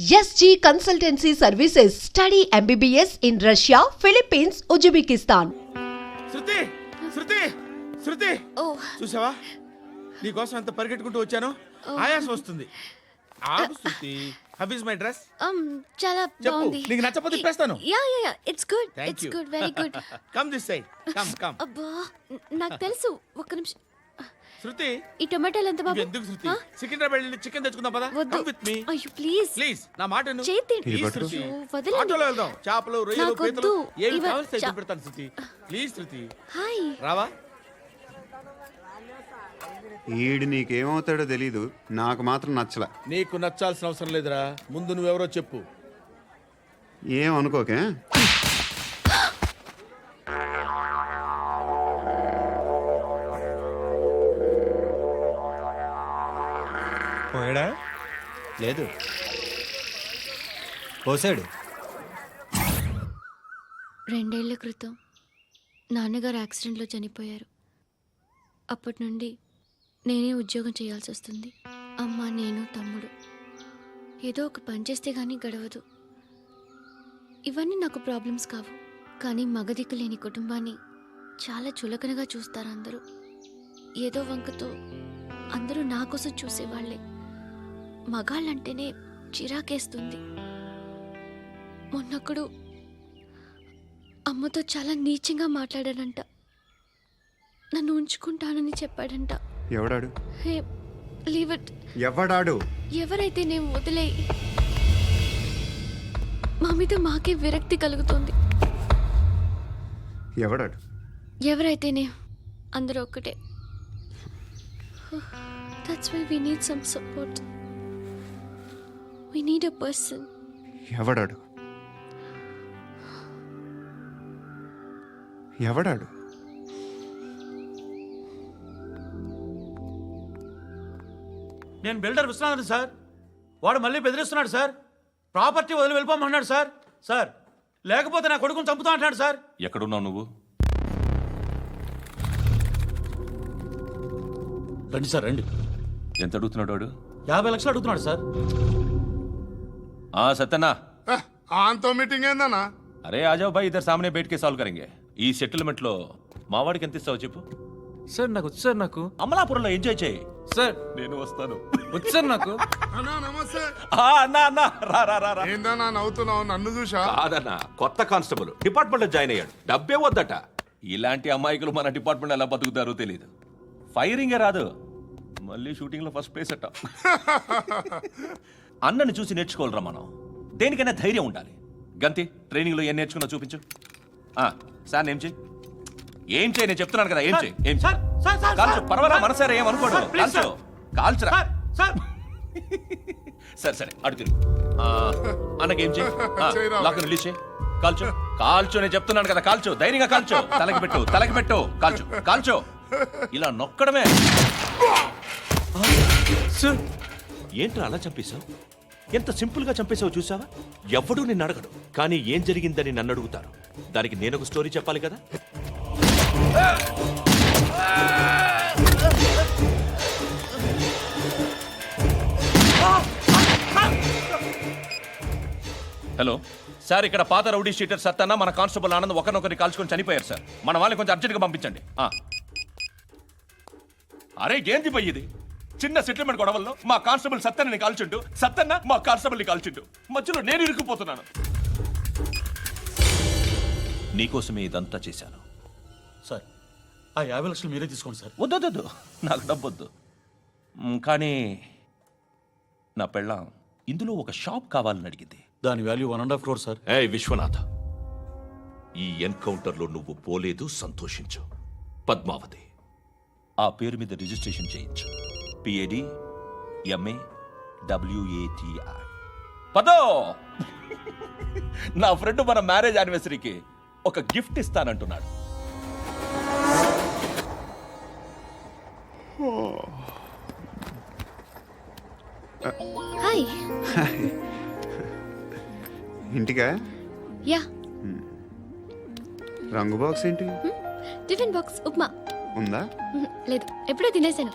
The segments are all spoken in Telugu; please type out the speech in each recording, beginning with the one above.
SG Consultancy Services. Study MBBS in Russia, Philippines, Uzbekistan. శృతి శృతి శృతి. ఓ. చూసావా? నీకోసం ఎంత పరిగెట్టుకుంటూ వచ్చాను. ఆయాసం వస్తుంది. ఆగు Shruti. How is my dress. um చాలా చెప్పు. బాగుంది. నీకు నచ్చకపోతే తిప్పేస్తాను yeah yeah yeah. It's good Thank it's you. Good very good come this side come come అబ్బా న- నాకు తెలుసు. ఒక్క నిమిషం. శృతి? ఈ టొమాటోలు ఎంత బాబు? ఎందుకు శృతి? సికింద్రాబాద్ వెళ్ళి చికెన్ తెచ్చుకుందాం పదా. వద్దు. విత్ మీ అయ్యో ప్లీజ్ ప్లీజ్ నా మాట విను. చేతి. శృతి. ఆటోలో వెళ్దాం. చేపలు రొయ్యలు పీతలు ఇవ- కావాలి చా- పెడతాను శృతి. Please Shruti. హాయ్. రావా? ఈడు నీకేమవుతాడో తెలీదు. నాకు మాత్రం నచ్చల. నీకు నచ్చాల్సిన అవసరం లేదురా. ముందు నువ్వెవరో చెప్పు. ఏం అనుకోకే? లేదు. పోసాడు. రెండేళ్ళ క్రితం నాన్నగారు యాక్సిడెంట్లో చనిపోయారు. అప్పటి నుండి నేనే ఉద్యోగం చేయాల్సి వస్తుంది. అమ్మ నేను తమ్ముడు. ఏదో ఒక పని చేస్తే కానీ గడవదు. ఇవన్నీ నాకు ప్రాబ్లమ్స్ కావు. కానీ మగదిక్కు లేని కుటుంబాన్ని చాలా చులకనగా చూస్తారు అందరూ. ఏదో వంకతో అందరూ నా కోసం చూసేవాళ్ళే మగాళ్ళంటేనే చిరాకేస్తుంది. మొన్నప్పుడు అమ్మతో చాలా నీచంగా మాట్లాడాడంట. నన్ను ఉంచుకుంటానని చెప్పాడంట. ఎవడాడు? Hey leave it. ఎవడాడు? ఎవరైతే నేను వదిలే మా మీద మాకే విరక్తి కలుగుతుంది. ఎవడాడు? ఎవరైతేనే అందరూ ఒక్కటే. That's why we need some support we need a person ఎవడాడు? ఎవడాడు? నేను బిల్డర్ విశ్వనాథన్ సార్. వాడు మళ్ళీ బెదిరిస్తున్నాడు సార్. ప్రాపర్టీ వదిలి వెళ్ళిపోమన్నాడు సార్. సార్ లేకపోతే నా కొడుకుని చంపుతా అంటున్నాడు సార్. ఎక్కడున్నావు నువ్వు? రండి సార్ రండి. ఎంత అడుగుతున్నాడు వాడు? యాభై లక్షలు అడుగుతున్నాడు సార్. ఆ సత్యన్నా. ఆంతో మీటింగ్ ఏందన్నా? అరే ఆజావ్ భాయ్ ఇద్దరు సామనే బయటకే సాల్వ్ కరెంగే. ఈ సెటిల్మెంట్లో మావాడికి ఎంత ఇస్తావు చెప్పు. సార్ నాకు వచ్చు సార్ నాకు. అమలాపురంలో ఎంజాయ్ చేయి. సార్ నేను వస్తాను. వచ్చు సార్ నాకు. అన్నా నమస్తే. ఆ, అన్నా అన్నా. రా రా రా రా. ఏందన్నా నవ్వుతున్నావు? నన్ను చూసా కాదన్నా కొత్త కానిస్టేబుల్. డిపార్ట్మెంట్లో జాయిన్ అయ్యాడు. డబ్బే వద్దట. ఇలాంటి అమాయకులు మన డిపార్ట్మెంట్ ఎలా బతుకుతారో తెలియదు ఫైరింగే రాదు. మళ్ళీ షూటింగ్లో ఫస్ట్ ప్లేస్ అట్ట అన్నని చూసి నేర్చుకోవాలరా మనం? దేనికైనా ధైర్యం ఉండాలి. గంతి ట్రైనింగ్లో ఏం నేర్చుకున్నా చూపించు. ఆ, సార్ ఏం చేయి ఏం చేయి నేను చెప్తున్నాను కదా ఏం చేయి ఏం కాల్చు. పర్వాలా సార్, మనసారా ఏం అనుకోడు. కాల్చు కాల్చురా. సార్. సార్ అడు తిరుగు. అన్నకేం చేయి. లాక్ రిలీజ్ చేయి కాల్చు. కాల్చు నేను చెప్తున్నాను కదా కాల్చు. ధైర్యంగా కాల్చు. తలకి పెట్టు తలకి పెట్టు. కాల్చు కాల్చు. ఇలా నొక్కడమే. సార్ ఏంట్రా అలా చంపేశావు? ఎంత సింపుల్గా చంపేశావు చూసావా ఎవడూ నిన్ను అడగడు కానీ ఏం జరిగిందని నన్ను అడుగుతారు. దానికి నేను ఒక స్టోరీ చెప్పాలి కదా? హలో. సార్ ఇక్కడ పాత రౌడీ షీటర్ సత్తన్న మన కానిస్టేబుల్ ఆనంద్ ఒకరినొకరిని కాల్చుకొని చనిపోయారు సార్. మన వాళ్ళని కొంచెం అర్జెంట్గా పంపించండి. ఆ. అరే ఏంది పోయి ఇది? చిన్న సెటిల్మెంట్ గొడవల్లో మా కానిస్టేబుల్ సత్తన్నని కాల్చుంటూ సత్తన్న మా కానిస్టేబుల్ని కాల్చుంటూ మధ్యలో నేను ఇరుక్కుపోతున్నాను. నీకోసమే ఇదంతా చేశాను. సార్ ఆ యాభై లక్షలు మీరే తీసుకోండి సార్. వద్దొద్దు నాకు డబ్బొద్దు. కానీ నా పెళ్ళాం ఇందులో ఒక షాప్ కావాలని అడిగింది. దాని value one and half crore sir. ఏ విశ్వనాథ. ఈ ఎన్కౌంటర్లో నువ్వు పోలేదు సంతోషించు. పద్మావతి. ఆ పేరు మీద రిజిస్ట్రేషన్ చేయించు. పిఏడి ఎంఏ డబ్ల్యూఏటిఐ పదో! నా ఫ్రెండ్ మన మ్యారేజ్ యానివర్సరీకి ఒక గిఫ్ట్ ఇస్తానంటున్నాడు. హాయ్. ఇంటికా? యా. రంగు బాక్స్ ఏంటి? Tiffin box upma. ఉందా? లేదు ఎప్పుడో తినేసాను.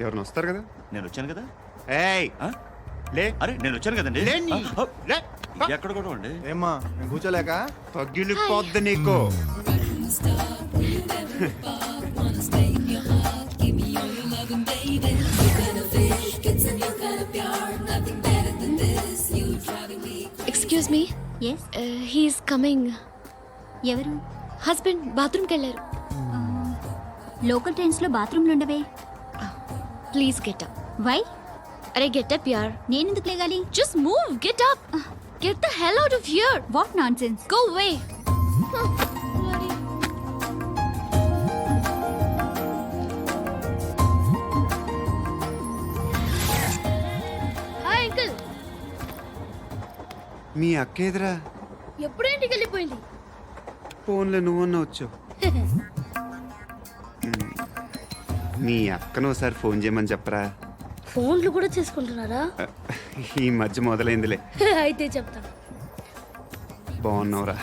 ఎవరైనా వస్తారు కదా? నేను వచ్చాను కదా? ఏయ్! ఆ? లే! అరే నేను వచ్చాను కదండి. లే నీ- ఆ, లే. ఎక్కడ కూడా అండి ఏమ్మా నేను కూర్చోలేక? పగిలిపోద్ది నీకు. Excuse me yes he's coming ఎవరు? హస్బెండ్ బాత్రూమ్కి వెళ్ళారు. లోకల్ ట్రైన్స్లో బాత్రూమ్లు ఉండవే. ప్లీజ్ గెట్ అప్ వై అరే గెట్ అప్ యార్ నేనెందుకు లేగాలి? Just move get up get the hell out of here what nonsense go way hi uncle మీ అక్క ఎదురా ఎప్పుడు ఇంటికి వెళ్ళిపోయింది. ఫోన్లో నువ్వన్నా వచ్చావు. మీ అక్కను ఒకసారి ఫోన్ చేయమని చెప్పరా? ఫోన్లు కూడా చేసుకుంటున్నారా? ఈ మధ్య మొదలైందిలే. అయితే చెప్తా. బాగున్నావురా.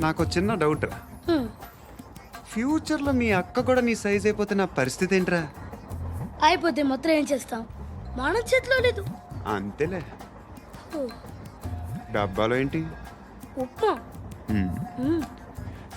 నాకు చిన్న డౌట్ రా. ఫ్యూచర్లో మీ అక్క కూడా నీ సైజ్ అయిపోతే నా పరిస్థితి ఏంట్రా? అయిపోతే మొత్తం ఏం చేస్తాం? మన చేతిలో లేదు. అంతేలే. డబ్బాలో ఏంటి? ఉప్మా.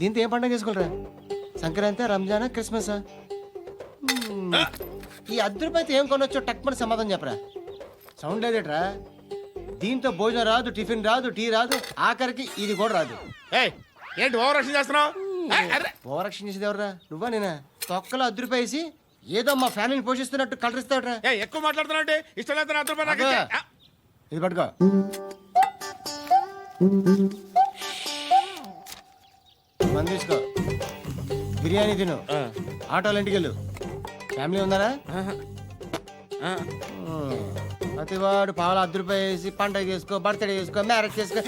దీంతో ఏం పండగ చేసుకోలేరా సంక్రాంతి రంజానా క్రిస్మస్? ఈ అర్ధ రూపాయలతో ఏం కొనొచ్చో టక్మని సమాధానం చెప్పరా. సౌండ్ లేదేట్రా? దీంతో భోజనం రాదు టిఫిన్ రాదు టీ రాదు ఆఖరికి ఇది కూడా రాదు. ఏంటి ఓవర్ రక్షణ చేస్తున్నావు. ఓవరక్షణ చేసేది ఎవరా నువ్వా నేనా? తొక్కలో వేసి ఏదో మా ఫ్యామిలీని పోషిస్తున్నట్టు కలరిస్తావుట్రా ఏయ్, ఎక్కువ మాట్లాడుతున్నావు అంటే ఇష్టం లేదు ఇది పట్టుకో. తీసుకో. బిర్యానీ తిను. ఆటోలు ఇంటికి వెళ్ళు ఫ్యామిలీ. ఉమ్. ప్రతివాడు పావులు అర్ధ రూపాయి వేసి పండగ చేసుకో బర్త్డే చేసుకో మ్యారేజ్ చేసుకో.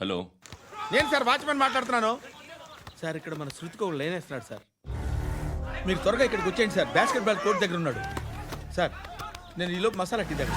హలో. నేను సార్ వాచ్మెన్ మాట్లాడుతున్నాను. సార్ ఇక్కడ మన శృతికి ఒక లైన్ వేస్తున్నాడు సార్. మీరు త్వరగా ఇక్కడికి వచ్చేయండి సార్. బాస్కెట్ బాల్ కోర్ట్ దగ్గర ఉన్నాడు. సార్ నేను ఈలోపు మసాలా టీ దగ్గర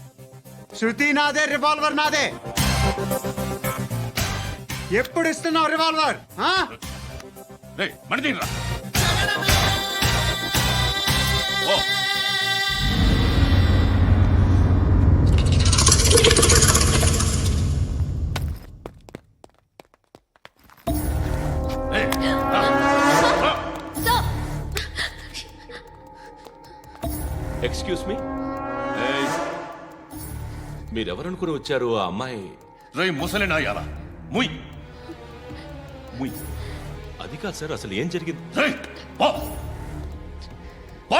శృతి నాదే రివాల్వర్ నాదే. ఎప్పుడు ఇస్తున్నావు రివాల్వర్? ఎక్స్క్యూజ్ మీ మీరెవరనుకుని వచ్చారు ఆ అమ్మాయి? రై ముసలి నాయాల ముయ్. ముయ్. అది కాదు సార్ అసలు ఏం జరిగింది? రై పో. పో.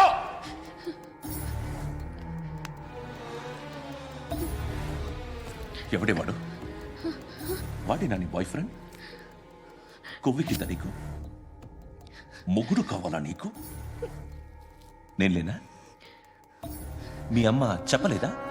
ఎవడే వాడు? వాడేనా నీ బాయ్ ఫ్రెండ్ కొవ్వికింద నీకు? మొగుడు కావాలా నీకు? నేను లేనా? మీ అమ్మ చెప్పలేదా?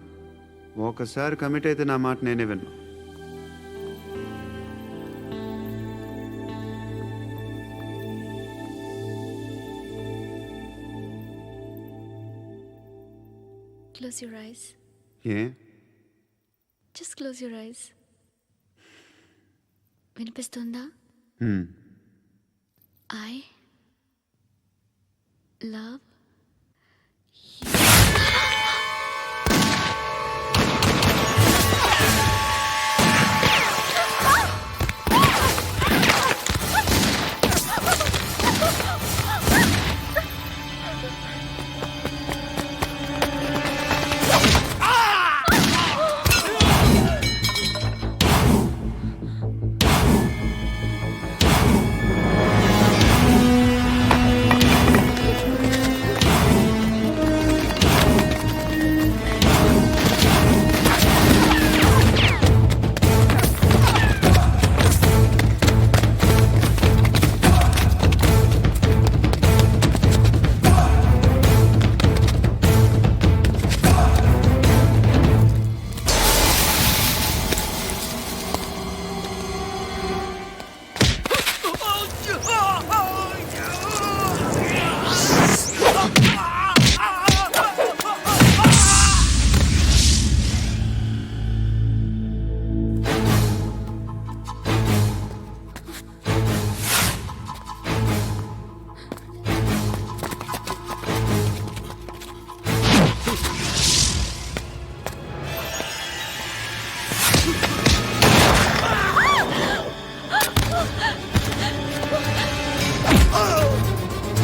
ఒకసారి కమిట్ అయితే నా మాట నేనే విన్నా. ఏ? వినిపిస్తుందా? హ్మ్. ఐ లవ్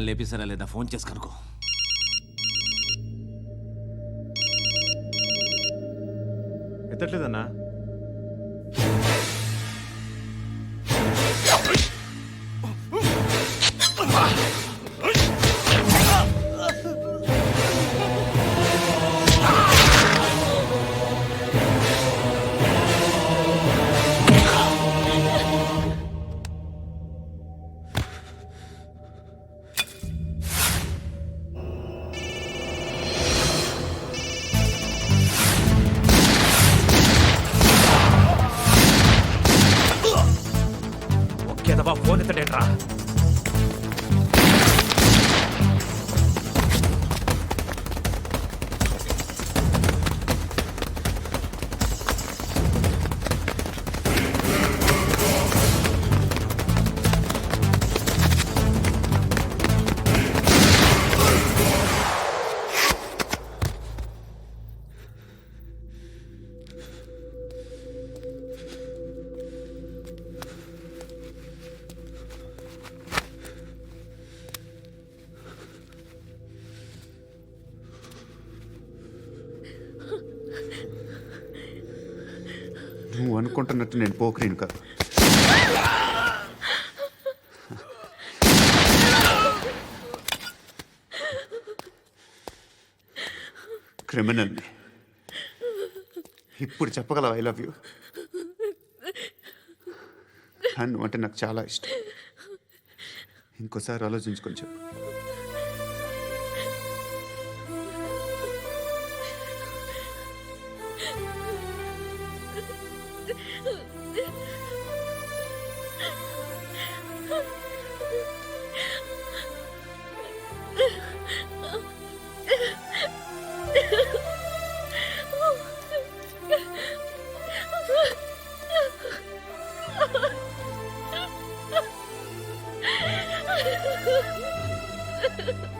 ఆ లేపేశారా లేదా? ఫోన్ చేసి కనుకో ఎత్తట్లేదన్నా? అనుకుంటున్నట్టు నేను పోకరీని కాదు క్రిమినల్ని ఇప్పుడు చెప్పగలవు ఐ లవ్ యూ నువ్వు అంటే నాకు చాలా ఇష్టం. ఇంకోసారి ఆలోచించుకొని చెప్పు. Ha ha ha!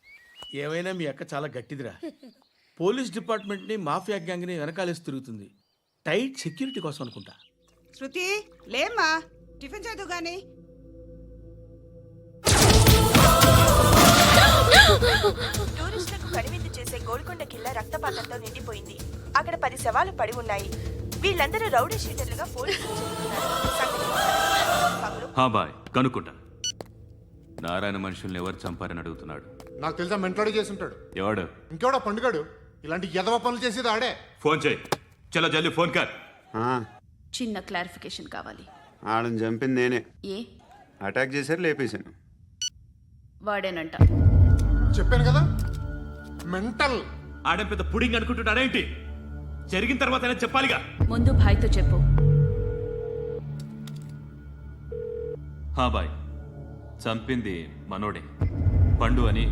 ఏమైనా మీ అక్క చాలా గట్టిదిరా. పోలీస్ డిపార్ట్మెంట్ని మాఫియా గ్యాంగ్ని వెనకాలేసి తిరుగుతుంది. టైట్ సెక్యూరిటీ కోసం అనుకుంటా. శృతి లేమ్మా. టిఫిన్ చదువు గాని. టూరిస్టులకు కనువిందు చేసే గోల్కొండ కిల్లా రక్తపాతంతో నిండిపోయింది. అక్కడ పది శవాలు పడి ఉన్నాయి. వీళ్ళందరూ రౌడీ షీటర్లుగా పోలీసులు చెబుతున్నారు. సంగతి పగలు హా బాయ్ కనుక్కుంటా. నారాయణ మనుషుల్ని ఎవరు చంపారని అడుగుతున్నాడు. నాకు తెలుసా మెంటోడి చేసి ఉంటాడు ఎవడు? ఇంకెవడా పండుగాడు. ఇలాంటి ఎదవ పనులు చేసేది ఆడే. ఫోన్ చేయి. చలో జల్దీ ఫోన్ కర్. చిన్న క్లారిఫికేషన్ కావాలి. ఆడని చంపింది నేనే. ఏ? అటాక్ చేశారు లేపేశాను వాడేనంట. చెప్పాను కదా మెంటల్. ఆడేం పెద్ద పుడింగ్ అనుకుంటున్నాడేంటి? జరిగిన తర్వాత అయినా చెప్పాలిగా? ముందు భాయ్తో చెప్పు. హా బాయ్. చంపింది మనోడే. పండు అని